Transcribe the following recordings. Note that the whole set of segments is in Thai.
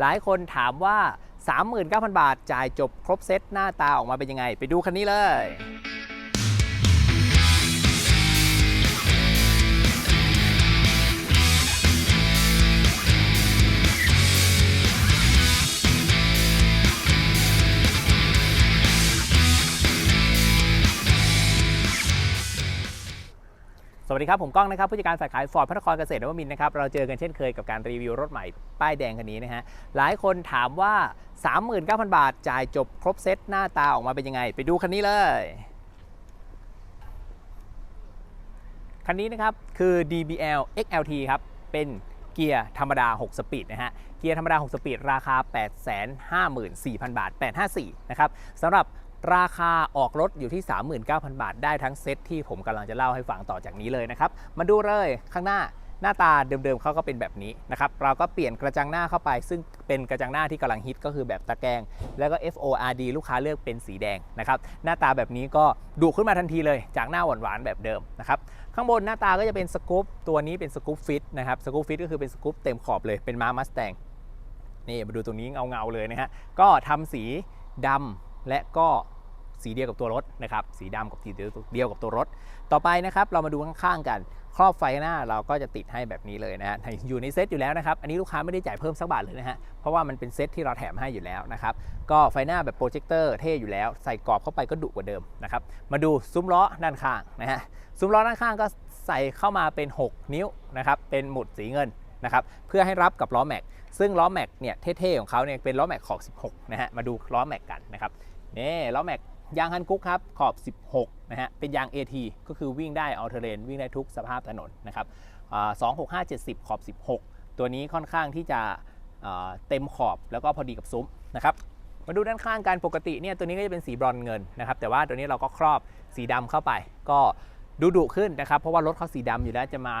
หลายคนถามว่า 39,000 บาทจ่ายจบครบเซตหน้าตาออกมาเป็นยังไง ไปดูคันนี้เลย สวัสดีครับ ผมก้องนะครับผู้จัดการฝ่ายขายฟอร์ดพระนครเกษตรนวมินนะครับเราเจอกันเช่นเคยกับการรีวิวรถใหม่ ป้ายแดงคันนี้นะฮะหลายคนถามว่า 39,000 บาท จ่ายจบครบเซตหน้าตาออกมาเป็นยังไง ไปดูคันนี้เลยคันนี้นะครับคือ DBL XLT ครับเป็นเกียร์ธรรมดา 6 สปีดนะฮะเกียร์ธรรมดา 6 สปีด ราคา 854,000 บาท 854 นะครับสำหรับ ราคาออกรถอยู่ที่ 39,000 บาท ได้ทั้งเซ็ตที่ผมกำลังจะเล่าให้ฟังต่อจากนี้เลยนะครับ มาดูเลยข้างหน้าหน้าตาเดิมๆเขาก็เป็นแบบนี้นะครับ เราก็เปลี่ยนกระจังหน้าเข้าไป ซึ่งเป็นกระจังหน้าที่กำลังฮิตก็คือแบบตะแกรงแล้วก็ FORD ลูกค้าเลือกเป็นสีแดงนะครับ หน้าตาแบบนี้ก็ดุขึ้นมาทันทีเลย จากหน้าหวานๆแบบเดิมนะครับ ข้างบนหน้าตาก็จะเป็นสกู๊ปตัวนี้เป็นสกู๊ปฟิตนะครับ สกู๊ปฟิตก็คือเป็นสกู๊ปเต็มขอบเลย เป็นม้ามัสแตงนี่มาดูตรงนี้เงาๆเลยนะฮะ ก็ทำสีดำ และก็สีเดียวกับตัวรถนะครับ สีดำกับสีเดียวกับตัวรถ ต่อไปนะครับ เรามาดูข้างๆกันครอบไฟหน้าเราก็จะติดให้แบบนี้เลยนะฮะอยู่ในเซตอยู่แล้วนะครับ อันนี้ลูกค้าไม่ได้จ่ายเพิ่มสักบาทเลยนะฮะ เพราะว่ามันเป็นเซตที่เราแถมให้อยู่แล้วนะครับ ก็ไฟหน้าแบบโปรเจคเตอร์เท่อยู่แล้ว ใส่กรอบเข้าไปก็ดุกว่าเดิมนะครับ มาดูซุ้มล้อด้านข้างนะฮะ ซุ้มล้อด้านข้างก็ใส่เข้ามาเป็น 6 นิ้วนะครับ เป็นหมุดสีเงินนะครับ เพื่อให้รับกับล้อแม็ก ซึ่งล้อแม็กเนี่ยเท่ๆของเขาเนี่ยเป็นล้อแม็กขอบ 16 นะฮะ มาดูล้อแม็กกันนะครับ นี่ล้อแม็กยางฮันกุกครับ ขอบ 16 นะฮะ เป็นยาง AT ก็คือวิ่งได้ออเทเรนวิ่งได้ทุกสภาพถนนนะครับสองหกห้าเจ็ดสิบขอบ 16 ตัวนี้ค่อนข้างที่จะเต็มขอบแล้วก็พอดีกับซุ้มนะครับ มาดูด้านข้างกันปกติเนี่ยตัวนี้ก็จะเป็นสีบรอนเงินนะครับ แต่ว่าตัวนี้เราก็ครอบสีดำเข้าไป ก็ดูดุขึ้นนะครับ เพราะว่ารถเขาสีดำอยู่แล้วจะมา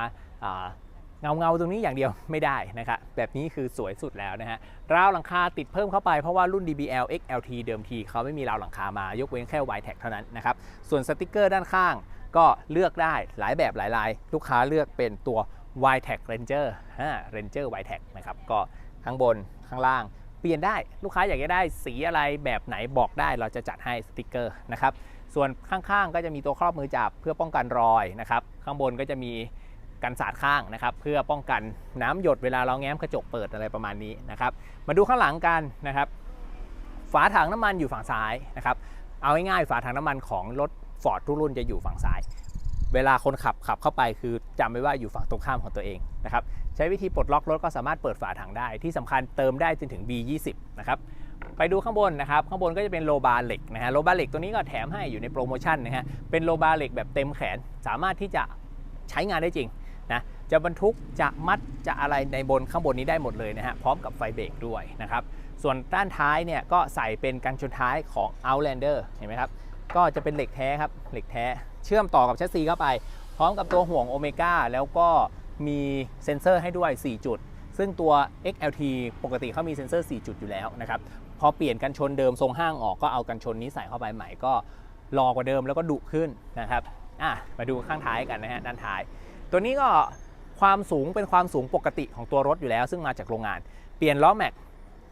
เงาเงาตรงนี้อย่างเดียวไม่ได้นะครับแบบนี้คือสวยสุดแล้วนะฮะราวหลังคาติดเพิ่มเข้าไปเพราะว่ารุ่น DBL XLT เดิมทีเขาไม่มีราวหลังคามายกเว้นแค่ y t a g เท่านั้นนะครับส่วนสติกเกอร์ด้านข้างก็เลือกได้หลายแบบหลายลายลูกค้าเลือกเป็นตัว y t a g Ranger อ่า Ranger y t a g นะครับก็ข้างบนข้างล่างเปลี่ยนได้ลูกค้าอยากจะได้สีอะไรแบบไหนบอกได้เราจะจัดให้สติกเกอร์นะครับส่วนข้างๆก็จะมีตัวครอบมือจับเพื่อป้องกันรอยนะครับข้างบนก็จะมี กันสาดข้างนะครับ เพื่อป้องกันน้ำหยดเวลาเราแง้มกระจกเปิดอะไรประมาณนี้นะครับ มาดูข้างหลังกันนะครับ ฝาถังน้ำมันอยู่ฝั่งซ้ายนะครับ เอาง่ายๆฝาถังน้ำมันของรถ Ford ทุกรุ่นจะอยู่ฝั่งซ้าย เวลาคนขับขับเข้าไปคือจำไว้ว่าอยู่ฝั่งตรงข้ามของตัวเองนะครับ ใช้วิธีปลดล็อกรถก็สามารถเปิดฝาถังได้ ที่สำคัญเติมได้จนถึง B20 นะครับไปดูข้างบนนะครับ ข้างบนก็จะเป็นโลบาร์เหล็กนะฮะโลบาร์เหล็กตัวนี้ก็แถมให้อยู่ในโปรโมชั่นนะฮะเป็นโลบาร์เหล็กแบบเต็มแขนสามารถที่จะใช้งานได้จริง จะบรรทุกจะมัดจะอะไรในบนข้างบนนี้ได้หมดเลยนะฮะพร้อมกับไฟเบรกด้วยนะครับส่วนด้านท้ายเนี่ยก็ใส่เป็นกันชนท้ายของ Outlander เห็นไหมครับก็จะเป็นเหล็กแท้ครับเหล็กแท้เชื่อมต่อกับแชสซีเข้าไป พร้อมกับตัวห่วงโอเมก้าแล้วก็มีเซ็นเซอร์ให้ด้วย 4 จุด ซึ่งตัว XLT ปกติเขามีเซ็นเซอร์ 4 จุดอยู่แล้วนะครับพอเปลี่ยนกันชนเดิมทรงห้างออกก็เอากันชนนี้ใส่เข้าไปใหม่ก็รอกว่าเดิมแล้วก็ดุขึ้นนะครับอะมาดูข้างท้ายกันนะฮะด้านท้าย ตัวนี้ก็ ความสูงเป็นความสูงปกติของตัวรถอยู่แล้ว ซึ่งมาจากโรงงาน เปลี่ยนล้อแม็ก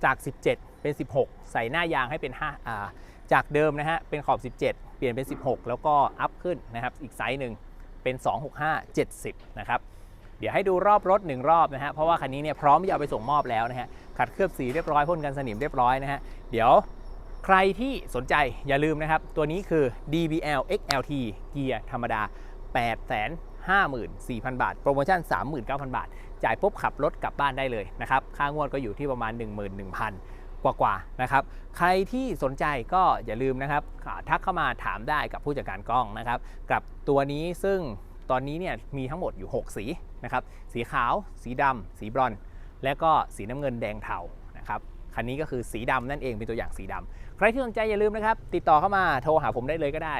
จาก 17 เป็น 16 ใส่หน้ายางให้เป็น5อ่าจากเดิมนะฮะเป็นขอบ 17 เปลี่ยนเป็น 16 แล้วก็อัพขึ้นนะครับอีกไซส์หนึ่งเป็น 265 70 นะครับเดี๋ยวให้ดูรอบรถ 1 รอบนะฮะ เพราะว่าคันนี้เนี่ยพร้อมที่จะเอาไปส่งมอบแล้วนะฮะ ขัดเคลือบสีเรียบร้อยพ่นกันสนิมเรียบร้อยนะฮะ เดี๋ยวใครที่สนใจอย่าลืมนะครับ ตัวนี้คือ DBL XLT เกียร์ธรรมดา 854,000 บาท โปรโมชั่น 39,000 บาท จ่ายปุ๊บขับรถกลับบ้านได้เลยนะครับ ค่างวดก็อยู่ที่ประมาณ 11,000 กว่าๆนะครับ ใครที่สนใจก็อย่าลืมนะครับ ทักเข้ามาถามได้กับผู้จัดการกล้องนะครับ กับตัวนี้ซึ่งตอนนี้เนี่ยมีทั้งหมดอยู่ 6 สีนะครับ สีขาว สีดำ สีบรอน และก็สีน้ำเงินแดงเทานะครับ คันนี้ก็คือสีดำนั่นเองเป็นตัวอย่างสีดำใครที่สนใจอย่าลืมนะครับ ติดต่อเข้ามาโทรหาผมได้เลยก็ได้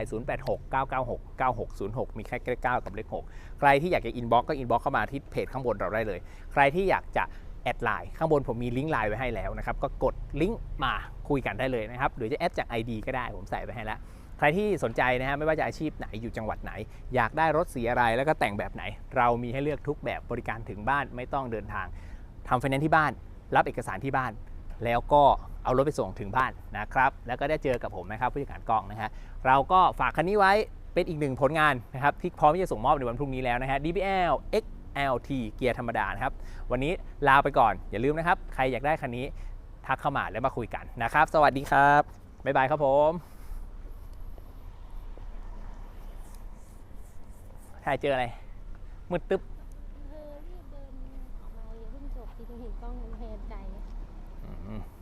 0869969606 มีแค่เลข9กับเลข6 ใครที่อยากจะอินบ็อกก็อินบ็อกเข้ามาที่เพจข้างบนเราได้เลย ใครที่อยากจะแอดไลน์ข้างบนผมมีลิงก์ไลน์ไว้ให้แล้วนะครับก็กดลิงก์มาคุยกันได้เลยนะครับหรือจะแอดจาก ID ก็ได้ผมใส่ไว้ให้แล้วใครที่สนใจนะฮะไม่ว่าจะอาชีพไหนอยู่จังหวัดไหน อยากได้รถสีอะไรแล้วก็แต่งแบบไหน เรามีให้เลือกทุกแบบบริการถึงบ้านไม่ต้องเดินทางทำไฟแนนซ์ที่บ้าน รับเอกสารที่บ้าน แล้วก็เอารถไปส่งถึงบ้านนะครับ แล้วก็ได้เจอกับผมนะครับผู้จัดการกล้องนะฮะเราก็ฝากคันนี้ไว้เป็นอีกหนึ่งผลงานนะครับที่พร้อมที่จะส่งมอบในวันพรุ่งนี้แล้วนะฮะ DBL XLT เกียร์ธรรมดานะครับ วันนี้ลาไปก่อนอย่าลืมนะครับ ใครอยากได้คันนี้ทักเข้ามาแล้วมาคุยกันนะครับ สวัสดีครับ บ๊ายบายครับผมถ่ายเจออะไรมืดตึ๊บเออรีบเดินออกมาอย่าเพิ่งจบทีเดียวเห็นกล้องมันแ Mm.